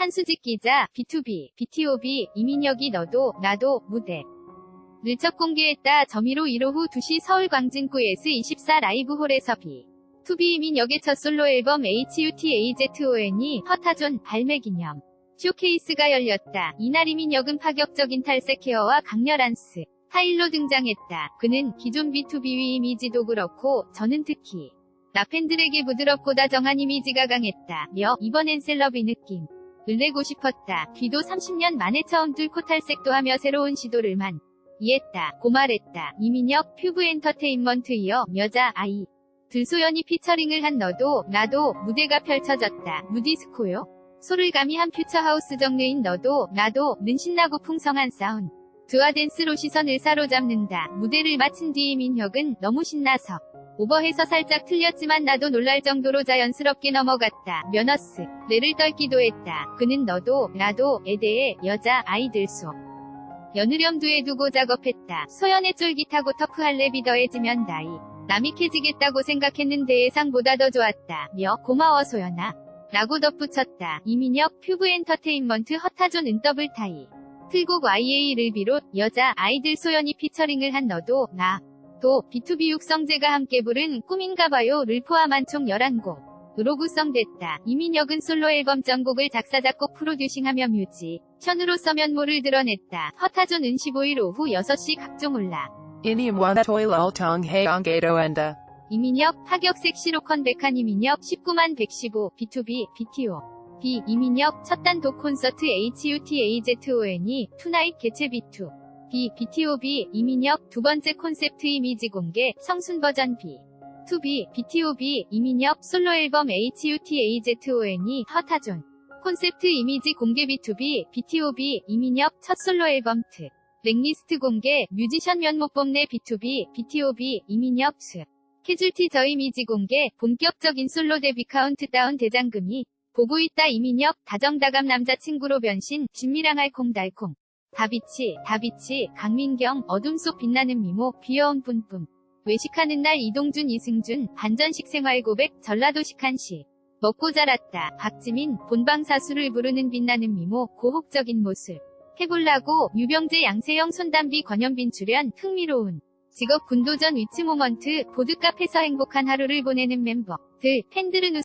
한수직 기자, B2B, BTOB, 이민혁이 너도, 나도, 무대. 를첫 공개했다. 점의로 1호 후 2시 서울 광진구에스 24 라이브홀에서 B. 투비 이민혁의 첫 솔로 앨범 HUTAZON이 허타존 발매 기념 쇼케이스가 열렸다. 이날 이민혁은 파격적인 탈색 헤어와 강렬한 스 타일로 등장했다. 그는 기존 B2B 이미지도 그렇고 저는 특히 나 팬들에게 부드럽고 다정한 이미지가 강했다. 며 이번엔 셀럽이 느낌 을 내고 싶었다. 귀도 30년 만에 처음 뚫고 탈색도 하며 새로운 시도를 만 이했다. 고말했다. 이민혁 퓨브 엔터테인먼트 이어 여자 아이 들소연이 피처링을 한 너도 나도 무대가 펼쳐졌다. 무디스코요? 소를 가미한 퓨처하우스 장르인 너도 나도 는 신나고 풍성한 사운드. 드와 댄스로 시선을 사로잡는다. 무대를 마친 뒤 이민혁은 너무 신나서 오버해서 살짝 틀렸지만 나도 놀랄 정도로 자연스럽게 넘어갔다. 면허스 뇌를 떨기도 했다. 그는 너도 나도 에 대해 여자 아이들 속 연으렴두에 두고 작업했다. 소연의 쫄깃하고 터프한 랩이 더해지면 나이 남이 캐지겠다고 생각했는데 예상보다 더 좋았다. 며 고마워 소연아. 라고 덧붙였다. 이민혁 퓨브 엔터테인먼트 허타존 은더블 타이. 틀곡 YA를 비롯 여자 아이들 소연이 피처링을 한 너도 나. 도 B2B 육성재가 함께 부른 꿈인가봐요를 포함한 총 11곡. 으로 구성됐다. 이민혁은 솔로 앨범 전곡을 작사 작곡 프로듀싱하며 뮤지. 션으로서 면모를 드러냈다. 허타존 은 15일 오후 6시 각종 올라. 이민혁 파격 섹시로 컴백한 이민혁 19만 115 B2B BTO B 이민혁 첫 단독 콘서트 HUTAZON이 투나잇 개최 B2 B BTOB 이민혁. 두 번째 콘셉트 이미지 공개. 성순 버전 B. 2B BTOB 이민혁. 솔로 앨범 HUTAZON이 허타존. 콘셉트 이미지 공개 B2B BTOB 이민혁. 첫 솔로 앨범 트. 랭리스트 공개. 뮤지션 면목 뽐내 B2B BTOB 이민혁 수. 캐줄티 저 이미지 공개. 본격적인 솔로 데뷔 카운트다운 대장금이. 보고 있다 이민혁. 다정다감 남자친구로 변신. 진미랑 알콩달콩 다비치 다비치 강민경 어둠 속 빛나는 미모 귀여운 뿜뿜. 외식하는 날 이동준 이승준 반전식 생활 고백 전라도식 한시. 먹고 자랐다. 박지민 본방 사수를 부르는 빛나는 미모 고혹적인 모습. 해볼라고 유병재 양세형 손담비 권현빈 출연 흥미로운 직업 군도전 위치 모먼트 보드카페에서 행복한 하루를 보내는 멤버 들 팬들은